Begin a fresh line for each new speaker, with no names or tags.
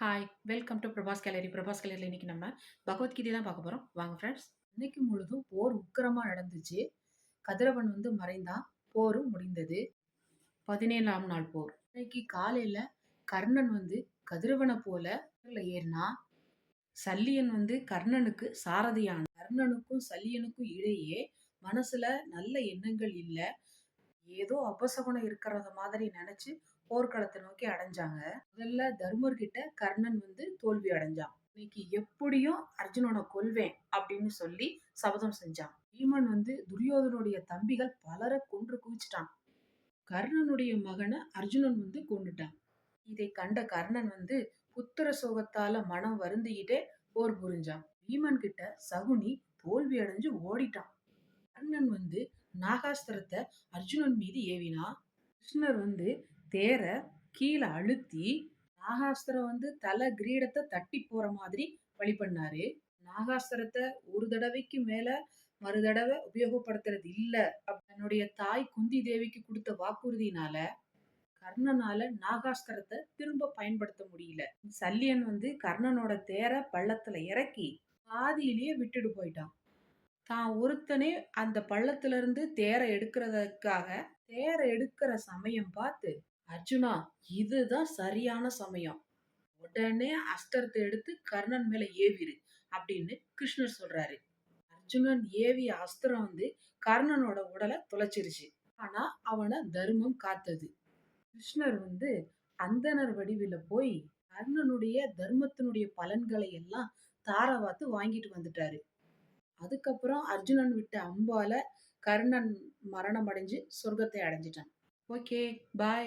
Hi welcome to Prabhas gallery Prabhas கேலரியில் இன்னைக்கு நம்ம பகவத்கீதை தான் பார்க்க போகிறோம் வாங்க ஃப்ரெண்ட்ஸ் இன்னைக்கு முழுதும் போர் உக்கிரமாக நடந்துச்சு. கதிரவன் வந்து மறைந்தான் போரும் முடிந்தது. பதினேழாம் நாள் போர். இன்னைக்கு காலையில் கர்ணன் வந்து கதிரவனை போல ஏறினா சல்லியன் வந்து கர்ணனுக்கு சாரதியான கர்ணனுக்கும் சல்லியனுக்கும் இடையே மனசுல நல்ல எண்ணங்கள் இல்லை. ஏதோ அபசகுணம் இருக்கிறத மாதிரி நினச்சி போர்க்களத்தை நோக்கி அடைஞ்சாங்க. முதல்ல தர்மர் கிட்ட கர்ணன் வந்து தோல்வி அடைஞ்சான். இன்னைக்கு எப்படியும் அர்ஜுனோட கொல்வேன் அப்படின்னு சொல்லி சபதம் செஞ்சான். பீமன் வந்து துரியோதனுடைய தம்பிகள் பலரை கொன்று குவிச்சிட்டான். கர்ணனுடைய மகனை அர்ஜுனன் வந்து கொண்டுட்டான் இதை கண்ட கர்ணன் வந்து புத்திர சோகத்தால மனம் வருந்திக்கிட்டே போர் புரிஞ்சான். பீமன் கிட்ட சகுனி தோல்வி அடைஞ்சு ஓடிட்டான். கர்ணன் வந்து நாகாஸ்திரத்தை அர்ஜுனன் மீது ஏவினா கிருஷ்ணர் வந்து தேரை கீழே அழுத்தி நாகாஸ்திரம் வந்து தலை கிரீடத்தை தட்டி போற மாதிரி வழி பண்ணாரு. நாகாஸ்திரத்தை ஒரு தடவைக்கு மேல மறு தடவை உபயோகப்படுத்துறது இல்ல. தன்னுடைய தாய் குந்தி தேவிக்கு கொடுத்த வாக்குறுதினால கர்ணனால நாகாஸ்திரத்தை திரும்ப பயன்படுத்த முடியல. சல்லியன் வந்து கர்ணனோட தேர பள்ளத்துல இறக்கி பாதியிலேயே விட்டுட்டு போயிட்டான். தான் ஒருத்தனே அந்த பள்ளத்துல இருந்து தேரை எடுக்கிறதுக்காக தேரை எடுக்கிற சமயம் பார்த்து அர்ஜுனா இதுதான் சரியான சமயம். உடனே அஸ்திரத்தை எடுத்து கர்ணன் மேல ஏவிரு அப்படின்னு கிருஷ்ணர் சொல்றாரு. அர்ஜுனன் ஏவிய அஸ்திரம் வந்து கர்ணனோட உடலை துளைச்சிருச்சு ஆனா அவனை தர்மம் காத்தது. கிருஷ்ணர் வந்து அந்தனர் வடிவில போய் கர்ணனுடைய தர்மத்தினுடைய பலன்களை எல்லாம் தாரவாத்து வாங்கிட்டு வந்துட்டாரு. அதுக்கப்புறம் அர்ஜுனன் விட்ட அம்பால கர்ணன் மரணம் அடைஞ்சு சொர்க்கத்தை அடைஞ்சிட்டான். Okay bye.